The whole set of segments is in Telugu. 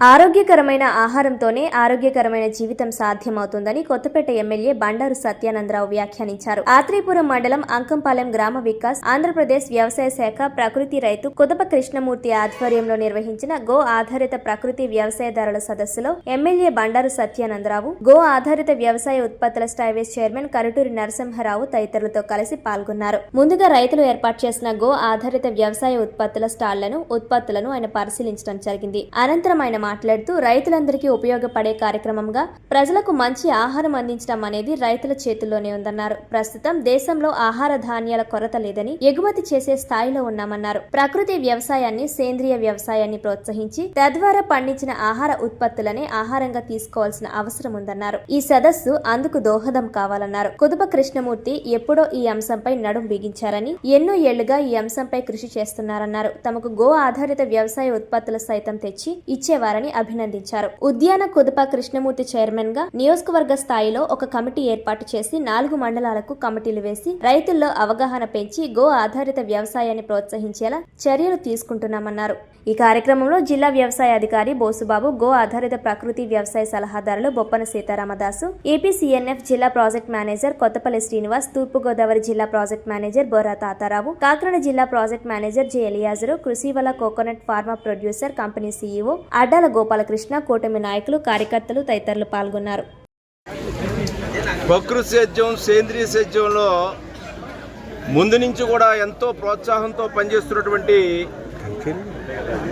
ఆరోగ్యకరమైన ఆహారంతోనే ఆరోగ్యకరమైన జీవితం సాధ్యమవుతుందని కొత్తపేట ఎమ్మెల్యే బండారు సత్యానందరావు వ్యాఖ్యానించారు. ఆత్రేపురం మండలం అంకంపాలెం గ్రామ వికాస్ ఆంధ్రప్రదేశ్ వ్యవసాయ శాఖ ప్రకృతి రైతు కుదప కృష్ణమూర్తి ఆధ్వర్యంలో నిర్వహించిన గో ఆధారిత ప్రకృతి వ్యవసాయదారుల సదస్సులో ఎమ్మెల్యే బండారు సత్యానందరావు గో ఆధారిత వ్యవసాయ ఉత్పత్తుల స్టైవేస్ చైర్మన్ కరుటూరి నరసింహారావు తదితరులతో కలిసి పాల్గొన్నారు. ముందుగా రైతులు ఏర్పాటు చేసిన గో ఆధారిత వ్యవసాయ ఉత్పత్తుల స్టాళ్ళను ఉత్పత్తులను ఆయన పరిశీలించడం జరిగింది. అనంతరం ఆయన మాట్లాడుతూ రైతులందరికీ ఉపయోగపడే కార్యక్రమంగా ప్రజలకు మంచి ఆహారం అందించడం అనేది రైతుల చేతుల్లోనే ఉందన్నారు. ప్రస్తుతం దేశంలో ఆహార ధాన్యాల కొరత లేదని ఎగుమతి చేసే స్థాయిలో ఉన్నామన్నారు. ప్రకృతి వ్యవసాయాన్ని సేంద్రియ వ్యవసాయాన్ని ప్రోత్సహించి తద్వారా పండించిన ఆహార ఉత్పత్తులనే ఆహారంగా తీసుకోవాల్సిన అవసరం ఉందన్నారు. ఈ సదస్సు అందుకు దోహదం కావాలన్నారు. కుదుప కృష్ణమూర్తి ఎప్పుడో ఈ అంశంపై నడుం బిగించారని ఎన్నో ఏళ్ళుగా ఈ అంశంపై కృషి చేస్తున్నారన్నారు. తమకు గో ఆధారిత వ్యవసాయ ఉత్పత్తులు సైతం తెచ్చి ఇచ్చేవారు చేశారని అభినందించారు. ఉద్యాన కుదుప కృష్ణమూర్తి చైర్మన్గా నియోజకవర్గ స్థాయిలో ఒక కమిటీ ఏర్పాటు చేసి నాలుగు మండలాలకు కమిటీలు వేసి రైతుల్లో అవగాహన పెంచి గో ఆధారిత వ్యవసాయాన్ని ప్రోత్సహించేలా చర్యలు తీసుకుంటున్నామన్నారు. ఈ కార్యక్రమంలో జిల్లా వ్యవసాయ అధికారి బోసుబాబు గో ఆధారిత ప్రకృతి వ్యవసాయ సలహాదారులు బొప్పన సీతారామదాసు ఏపీసీఎన్ఎఫ్ జిల్లా ప్రాజెక్ట్ మేనేజర్ కొత్తపల్లి శ్రీనివాస్ తూర్పుగోదావరి జిల్లా ప్రాజెక్ట్ మేనేజర్ బొర్రా తాతారావు కాకినాడ జిల్లా project manager J Eliazar Krishivala coconut farmer producer company CEO Addala Gopalakrishna కూటమి నాయకులు కార్యకర్తలు తదితరులు పాల్గొన్నారు. ప్రకృతి సేద్యం సేంద్రియ సేద్యంలో ముందు నుంచి కూడా ఎంతో ప్రోత్సాహంతో పనిచేస్తున్నటువంటి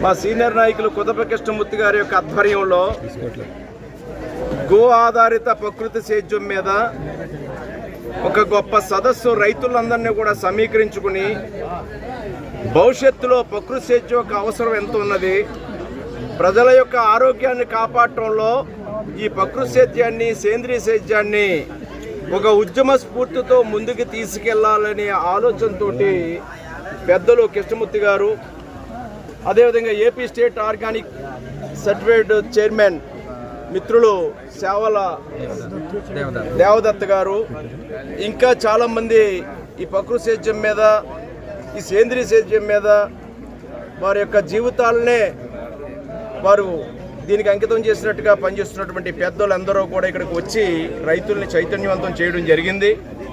మా సీనియర్ నాయకులు కుదప కృష్ణమూర్తి గారి యొక్క ఆధ్వర్యంలో గో ఆధారిత ప్రకృతి సేద్యం మీద ఒక గొప్ప సదస్సు రైతులందరినీ కూడా సమీకరించుకుని భవిష్యత్తులో ప్రకృతి సేద్యం యొక్క అవసరం ఎంత ఉన్నది ప్రజల యొక్క ఆరోగ్యాన్ని కాపాడటంలో ఈ ప్రకృతి సేద్యాన్ని సేంద్రియ సేద్యాన్ని ఒక ఉద్యమ స్ఫూర్తితో ముందుకు తీసుకెళ్ళాలనే ఆలోచనతో పెద్దలు కృష్ణమూర్తి గారు అదేవిధంగా AP state organic certified chairman మిత్రులు సేవల దేవదత్త గారు ఇంకా చాలామంది ఈ ప్రకృతి సేద్యం మీద ఈ సేంద్రియ సేద్యం మీద వారి యొక్క జీవితాలనే వారు దీనికి అంకితం చేసినట్టుగా పనిచేస్తున్నటువంటి పెద్దలందరూ కూడా ఇక్కడికి వచ్చి రైతుల్ని చైతన్యవంతం చేయడం జరిగింది.